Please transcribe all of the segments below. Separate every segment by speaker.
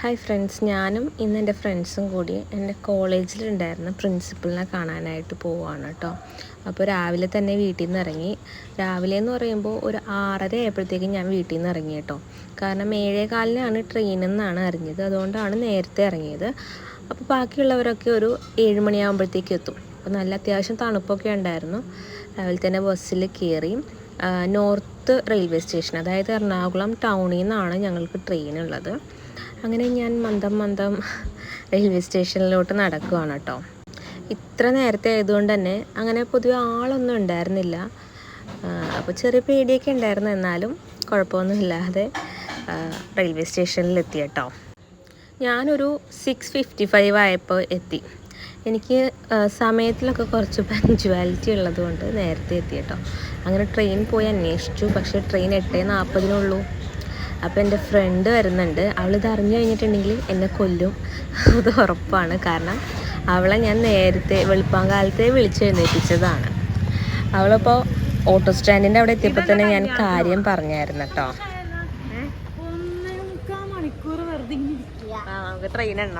Speaker 1: Hi friends ഞാനും ഇന്ന് എന്റെ ഫ്രണ്ട്സും കൂടി എന്റെ കോളേജിലുണ്ടായിരുന്ന പ്രിൻസിപ്പളിനെ കാണാനായിട്ട് പോവുകയാണ് കേട്ടോ അപ്പോൾ രാവിലെ തന്നെ വീട്ടിൽ നിന്ന് ഇറങ്ങി രാവിലെ എന്ന് പറയുമ്പോൾ ഒരു ആറര ആയപ്പോഴത്തേക്കും ഞാൻ വീട്ടിൽ നിന്ന് ഇറങ്ങി കേട്ടോ കാരണം ഏഴേ കാലിനാണ് ട്രെയിൻ എന്നാണ് അറിഞ്ഞത്. അതുകൊണ്ടാണ് നേരത്തെ ഇറങ്ങിയത് അപ്പോൾ ബാക്കിയുള്ളവരൊക്കെ ഒരു ഏഴ് മണിയാകുമ്പോഴത്തേക്കും എത്തും. അപ്പോൾ നല്ല അത്യാവശ്യം തണുപ്പൊക്കെ ഉണ്ടായിരുന്നു. രാവിലെ തന്നെ ബസ്സിൽ കയറി നോർത്ത് റെയിൽവേ സ്റ്റേഷൻ അതായത് എറണാകുളം ടൗണിൽ നിന്നാണ് ഞങ്ങൾക്ക് ട്രെയിൻ ഉള്ളത്. അങ്ങനെ ഞാൻ മന്ദം മന്ദം റെയിൽവേ സ്റ്റേഷനിലോട്ട് നടക്കുകയാണ് കേട്ടോ ഇത്ര നേരത്തെ ആയതുകൊണ്ട് തന്നെ അങ്ങനെ പൊതുവെ ആളൊന്നും ഉണ്ടായിരുന്നില്ല. അപ്പോൾ ചെറിയ പേടിയൊക്കെ ഉണ്ടായിരുന്നു. എന്നാലും കുഴപ്പമൊന്നുമില്ലാതെ റെയിൽവേ സ്റ്റേഷനിലെത്തി കേട്ടോ ഞാനൊരു സിക്സ് ഫിഫ്റ്റി ഫൈവ് ആയപ്പോൾ എത്തി. എനിക്ക് സമയത്തിലൊക്കെ കുറച്ച് പഞ്ച്വാലിറ്റി ഉള്ളതുകൊണ്ട് നേരത്തെ എത്തി കേട്ടോ അങ്ങനെ ട്രെയിൻ പോയി അന്വേഷിച്ചു. പക്ഷേ ട്രെയിൻ എട്ടേ നാൽപ്പതിനുള്ളൂ അപ്പോൾ എന്റെ ഫ്രണ്ട് വരുന്നുണ്ട്. അവളിത് അറിഞ്ഞു കഴിഞ്ഞിട്ടുണ്ടെങ്കിൽ എന്നെ കൊല്ലും. അത് ഉറപ്പാണ്. കാരണം അവളെ ഞാൻ നേരത്തെ വെളുപ്പാങ്കാലത്തെ വിളിച്ച് എഴുന്നേൽപ്പിച്ചതാണ് അവളിപ്പോൾ ഓട്ടോ സ്റ്റാൻഡിന്റെ അവിടെ എത്തിയപ്പോൾ തന്നെ ഞാൻ കാര്യം പറഞ്ഞായിരുന്നു കേട്ടോ. ട്രെയിൻ എണ്ണ.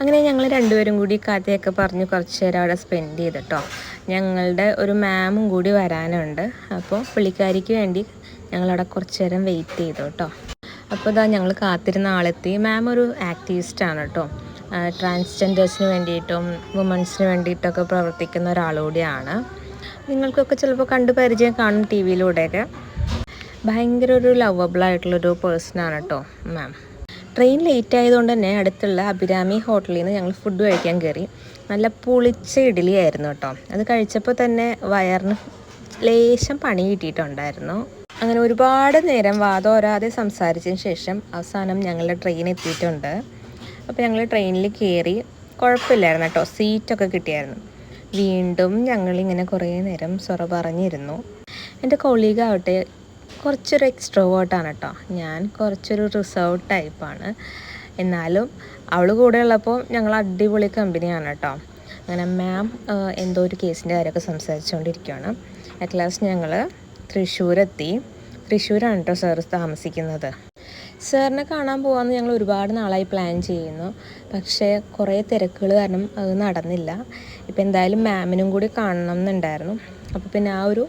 Speaker 1: അങ്ങനെ ഞങ്ങൾ രണ്ടുപേരും കൂടി കഥയൊക്കെ പറഞ്ഞ് കുറച്ച് നേരം അവിടെ സ്പെൻഡ് ചെയ്തിട്ടോ ഞങ്ങളുടെ ഒരു മാമും കൂടി വരാനുണ്ട്. അപ്പോൾ പുള്ളിക്കാരിക്ക് വേണ്ടി ഞങ്ങളവിടെ കുറച്ച് നേരം വെയിറ്റ് ചെയ്തു കേട്ടോ. അപ്പോൾ ഇതാ ഞങ്ങൾ കാത്തിരുന്ന ആളെത്തി. മാം ഒരു ആക്ടിവിസ്റ്റാണ് കേട്ടോ. ട്രാൻസ്ജെൻഡേഴ്സിന് വേണ്ടിയിട്ടും വുമൻസിന് വേണ്ടിയിട്ടൊക്കെ പ്രവർത്തിക്കുന്ന ഒരാളുകൂടിയാണ് നിങ്ങൾക്കൊക്കെ ചിലപ്പോൾ കണ്ട് പരിചയം കാണും ടി വിയിലൂടെയൊക്കെ ഭയങ്കര ഒരു ലവബിൾ പേഴ്സണാണ് കേട്ടോ മാം ട്രെയിൻ ലേറ്റ് ആയതുകൊണ്ട് തന്നെ അടുത്തുള്ള അഭിരാമി ഹോട്ടലിൽ നിന്ന് ഞങ്ങൾ ഫുഡ് കഴിക്കാൻ കയറി നല്ല പുളിച്ച ഇഡ്ഡലി ആയിരുന്നു കേട്ടോ. അത് കഴിച്ചപ്പോൾ തന്നെ വയറിന് ലേശം പണി കിട്ടിയിട്ടുണ്ടായിരുന്നു. അങ്ങനെ ഒരുപാട് നേരം വാദോരാതെ സംസാരിച്ചതിന് ശേഷം അവസാനം ഞങ്ങളുടെ ട്രെയിൻ എത്തിയിട്ടുണ്ട്. അപ്പോൾ ഞങ്ങൾ ട്രെയിനിൽ കയറി കുഴപ്പമില്ലായിരുന്നു കേട്ടോ. സീറ്റൊക്കെ കിട്ടിയായിരുന്നു. വീണ്ടും ഞങ്ങളിങ്ങനെ കുറേ നേരം സൊറ പറഞ്ഞിരുന്നു. എന്റെ കൊളീഗ് ആവട്ടെ കുറച്ചൊരു എക്സ്ട്രോവേർട്ടാണ് കേട്ടോ. ഞാൻ കുറച്ചൊരു റിസർവ് ടൈപ്പാണ് എന്നാലും അവൾ കൂടെ ഉള്ളപ്പോൾ ഞങ്ങൾ അടിപൊളി കമ്പനിയാണ് കേട്ടോ. അങ്ങനെ മാം എന്തോ ഒരു കേസിന്റെ കാര്യമൊക്കെ സംസാരിച്ചുകൊണ്ടിരിക്കുകയാണ് അറ്റ് ലാസ്റ്റ് ഞങ്ങൾ തൃശ്ശൂരെത്തി. തൃശ്ശൂരാണ് കേട്ടോ സാർ താമസിക്കുന്നത്. സാറിനെ കാണാൻ പോകാമെന്ന് ഞങ്ങൾ ഒരുപാട് നാളായി പ്ലാൻ ചെയ്യുന്നു. പക്ഷേ കുറേ തിരക്കുകൾ കാരണം അത് നടന്നില്ല. ഇപ്പം എന്തായാലും മാമിനും കൂടി കാണണം എന്നുണ്ടായിരുന്നു അപ്പോൾ പിന്നെ ആ ഒരു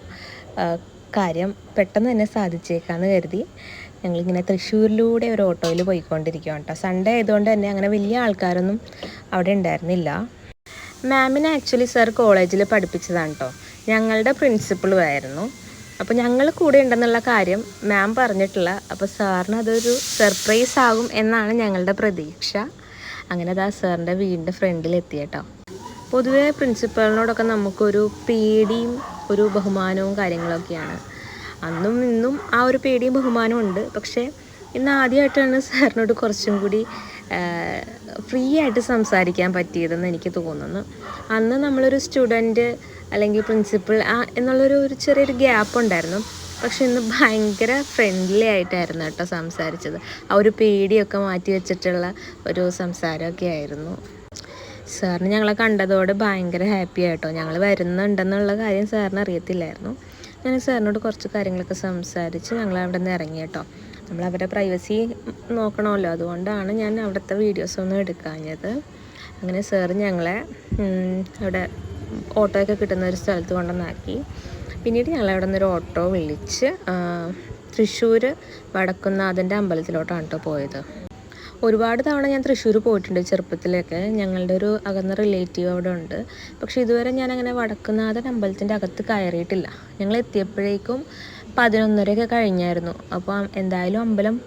Speaker 1: കാര്യം പെട്ടെന്ന് തന്നെ സാധിച്ചേക്കാന്ന് കരുതി ഞങ്ങളിങ്ങനെ തൃശ്ശൂരിലൂടെ ഒരു ഓട്ടോയിൽ പോയിക്കൊണ്ടിരിക്കുകയാണ് കേട്ടോ സൺഡേ ആയതുകൊണ്ട് തന്നെ അങ്ങനെ വലിയ ആൾക്കാരൊന്നും അവിടെ ഉണ്ടായിരുന്നില്ല. മാമിനെ ആക്ച്വലി സാർ കോളേജിൽ പഠിപ്പിച്ചതാണ് കേട്ടോ ഞങ്ങളുടെ പ്രിൻസിപ്പളും ആയിരുന്നു. അപ്പോൾ ഞങ്ങൾ കൂടെ ഉണ്ടെന്നുള്ള കാര്യം മാം പറഞ്ഞിട്ടില്ല. അപ്പോൾ സാറിന് അതൊരു സർപ്രൈസ് ആകും എന്നാണ് ഞങ്ങളുടെ പ്രതീക്ഷ. അങ്ങനെ അത് ആ സാറിന്റെ വീടിന്റെ ഫ്രണ്ടിലെത്തി കേട്ടോ. പൊതുവെ പ്രിൻസിപ്പളിനോടൊക്കെ നമുക്കൊരു പേടിയും ഒരു ബഹുമാനവും കാര്യങ്ങളൊക്കെയാണ്. അന്നും ഇന്നും ആ ഒരു പേടിയും ബഹുമാനവും ഉണ്ട്. പക്ഷേ ഇന്ന് ആദ്യമായിട്ടാണ് സാറിനോട് കുറച്ചും കൂടി ഫ്രീ ആയിട്ട് സംസാരിക്കാൻ പറ്റിയതെന്ന് എനിക്ക് തോന്നുന്നു. അന്ന് നമ്മളൊരു സ്റ്റുഡന്റ് അല്ലെങ്കിൽ പ്രിൻസിപ്പൾ ആ എന്നുള്ളൊരു ഒരു ചെറിയൊരു ഗ്യാപ്പ് ഉണ്ടായിരുന്നു. പക്ഷെ ഇന്ന് ഭയങ്കര ഫ്രണ്ട്ലി ആയിട്ടായിരുന്നു കേട്ടോ സംസാരിച്ചത്. ആ ഒരു പേടിയൊക്കെ മാറ്റി വെച്ചിട്ടുള്ള ഒരു സംസാരമൊക്കെ ആയിരുന്നു. സാറിന് ഞങ്ങളെ കണ്ടതോടെ ഭയങ്കര ഹാപ്പി ആയിട്ടോ. ഞങ്ങൾ വരുന്നുണ്ടെന്നുള്ള കാര്യം സാറിന് അറിയത്തില്ലായിരുന്നു. ഞാൻ സാറിനോട് കുറച്ച് കാര്യങ്ങളൊക്കെ സംസാരിച്ച് ഞങ്ങൾ അവിടെ നിന്ന് ഇറങ്ങി കേട്ടോ. നമ്മൾ അവരുടെ പ്രൈവസി നോക്കണമല്ലോ. അതുകൊണ്ടാണ് ഞാൻ അവിടുത്തെ വീഡിയോസൊന്നും എടുക്കാഞ്ഞത്. അങ്ങനെ സാറ് ഞങ്ങളെ അവിടെ ഓട്ടോയൊക്കെ കിട്ടുന്ന ഒരു സ്ഥലത്ത് കൊണ്ടുവന്നാക്കി. പിന്നീട് ഞങ്ങൾ അവിടെ നിന്നൊരു ഓട്ടോ വിളിച്ച് തൃശ്ശൂർ വടക്കുന്നാഥന്റെ അമ്പലത്തിലോട്ടാണ് കേട്ടോ പോയത്. ഒരുപാട് തവണ ഞാൻ തൃശ്ശൂർ പോയിട്ടുണ്ട് ചെറുപ്പത്തിലൊക്കെ. ഞങ്ങളുടെ ഒരു അകന്ന റിലേറ്റീവ് അവിടെ ഉണ്ട്. പക്ഷേ ഇതുവരെ ഞാൻ അങ്ങനെ വടക്കുന്നാഥൻ അമ്പലത്തിന്റെ അകത്ത് കയറിയിട്ടില്ല. ഞങ്ങൾ എത്തിയപ്പോഴേക്കും പതിനൊന്നരയൊക്കെ കഴിഞ്ഞായിരുന്നു. അപ്പോൾ എന്തായാലും അമ്പലം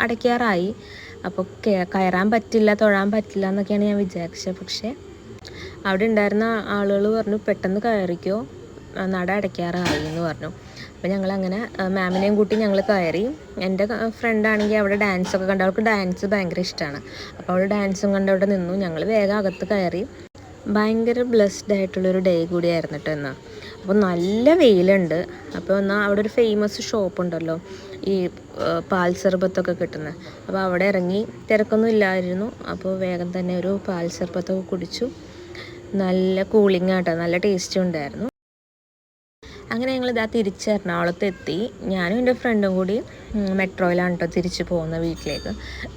Speaker 1: അടയ്ക്കാറായി. അപ്പോൾ കയറാൻ പറ്റില്ല തൊഴാൻ പറ്റില്ല എന്നൊക്കെയാണ് ഞാൻ വിചാരിച്ചത്. പക്ഷേ അവിടെ ഉണ്ടായിരുന്ന ആളുകൾ പറഞ്ഞു പെട്ടെന്ന് കയറിക്കോ. നട അടയ്ക്കാറായി എന്ന് പറഞ്ഞു. അപ്പോൾ ഞങ്ങൾ അങ്ങനെ മാമിനെയും കൂട്ടി ഞങ്ങൾ കയറി. എന്റെ ഫ്രണ്ടാണെങ്കിൽ അവിടെ ഡാൻസ് ഒക്കെ കണ്ട് അവൾക്ക് ഡാൻസ് ഭയങ്കര ഇഷ്ടമാണ് അപ്പോൾ അവൾ ഡാൻസും കണ്ട് അവിടെ നിന്നു. ഞങ്ങൾ വേഗം അകത്ത് കയറി. ഭയങ്കര ബ്ലെസ്ഡ് ആയിട്ടുള്ളൊരു ഡേ കൂടിയായിരുന്നു കേട്ടോ എന്നാൽ അപ്പോൾ നല്ല വെയിലുണ്ട്. അപ്പോൾ എന്നാൽ അവിടെ ഒരു ഫേമസ് ഷോപ്പ് ഉണ്ടല്ലോ. ഈ പാൽ സർബത്തൊക്കെ കിട്ടുന്നത് അപ്പോൾ അവിടെ ഇറങ്ങി തിരക്കൊന്നും ഇല്ലായിരുന്നു. അപ്പോൾ വേഗം തന്നെ ഒരു പാൽ സർബത്തൊക്കെ കുടിച്ചു. നല്ല കൂളിംഗ് ആട്ടോ. നല്ല ടേസ്റ്റും ഉണ്ടായിരുന്നു. അങ്ങനെ ഞങ്ങൾ ഇതാ തിരിച്ച് എറണാകുളത്ത് എത്തി. ഞാനും എന്റെ ഫ്രണ്ടും കൂടി മെട്രോയിലാണ് കേട്ടോ തിരിച്ച് പോകുന്ന വീട്ടിലേക്ക്.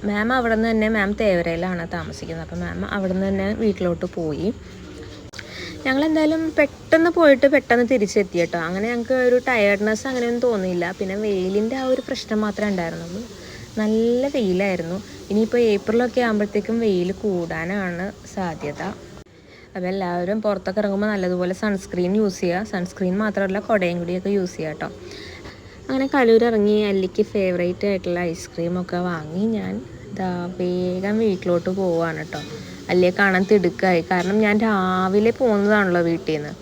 Speaker 1: മാം അവിടെ നിന്ന് തന്നെ മാം തേവരയിലാണ് താമസിക്കുന്നത്. അപ്പോൾ മാം അവിടെ നിന്ന് തന്നെ വീട്ടിലോട്ട് പോയി. ഞങ്ങൾ എന്തായാലും പെട്ടെന്ന് പോയിട്ട് പെട്ടെന്ന് തിരിച്ചെത്തി കേട്ടോ അങ്ങനെ ഞങ്ങൾക്ക് ഒരു ടയർഡ്നെസ് അങ്ങനെയൊന്നും തോന്നിയില്ല. പിന്നെ വെയിലിന്റെ ആ ഒരു പ്രശ്നം മാത്രമേ ഉണ്ടായിരുന്നുള്ളൂ. നല്ല വെയിലായിരുന്നു. ഇനിയിപ്പോൾ ഏപ്രിലൊക്കെ ആകുമ്പോഴത്തേക്കും വെയിൽ കൂടാനാണ് സാധ്യത. അപ്പോൾ എല്ലാവരും പുറത്തൊക്കെ ഇറങ്ങുമ്പോൾ നല്ലതുപോലെ സൺസ്ക്രീൻ യൂസ് ചെയ്യുക. സൺസ്ക്രീൻ മാത്രമല്ല കുടയും കൂടിയൊക്കെ യൂസ് ചെയ്യുക കേട്ടോ അങ്ങനെ കലൂർ ഇറങ്ങി അല്ലിക്ക് ഫേവറേറ്റ് ആയിട്ടുള്ള ഐസ്ക്രീമൊക്കെ വാങ്ങി ഞാൻ ഇതാ വേഗം വീട്ടിലോട്ട് പോവാണ് കേട്ടോ അല്ലിയെ കാണാൻ തിടുക്കായി. കാരണം ഞാൻ രാവിലെ പോകുന്നതാണല്ലോ വീട്ടിൽ നിന്ന്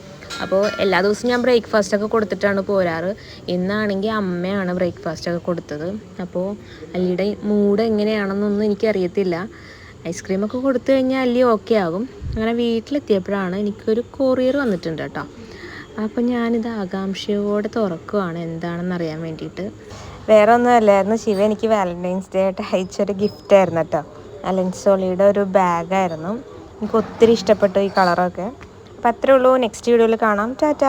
Speaker 1: അപ്പോൾ എല്ലാ ദിവസവും ഞാൻ ബ്രേക്ക്ഫാസ്റ്റ് ഒക്കെ കൊടുത്തിട്ടാണ് പോരാറ്. ഇന്നാണെങ്കിൽ അമ്മയാണ് ബ്രേക്ക്ഫാസ്റ്റ് ഒക്കെ കൊടുത്തത്. അപ്പോൾ അല്ലിയുടെ മൂഡ് എങ്ങനെയാണെന്നൊന്നും എനിക്കറിയത്തില്ല. ഐസ്ക്രീമൊക്കെ കൊടുത്തു കഴിഞ്ഞാൽ അല്ലി ഓക്കെ ആകും. അങ്ങനെ വീട്ടിലെത്തിയപ്പോഴാണ് എനിക്കൊരു കൊറിയർ വന്നിട്ടുണ്ട് കേട്ടോ. അപ്പം ഞാനിത് ആകാംക്ഷയോടെ തുറക്കുവാണ്. എന്താണെന്ന് അറിയാൻ വേണ്ടിയിട്ട്. വേറെ ഒന്നും അല്ലായിരുന്നു ശിവ എനിക്ക് വാലന്റൈൻസ് ഡേ ആയിട്ട് അയച്ചൊരു ഗിഫ്റ്റ് ആയിരുന്നു കേട്ടോ. അലൻസോളിയുടെ ഒരു ബാഗായിരുന്നു എനിക്ക് ഒത്തിരി ഇഷ്ടപ്പെട്ടു ഈ കളറൊക്കെ അപ്പോൾ അത്രേ ഉള്ളൂ. നെക്സ്റ്റ് വീഡിയോയിൽ കാണാം. ടാറ്റ.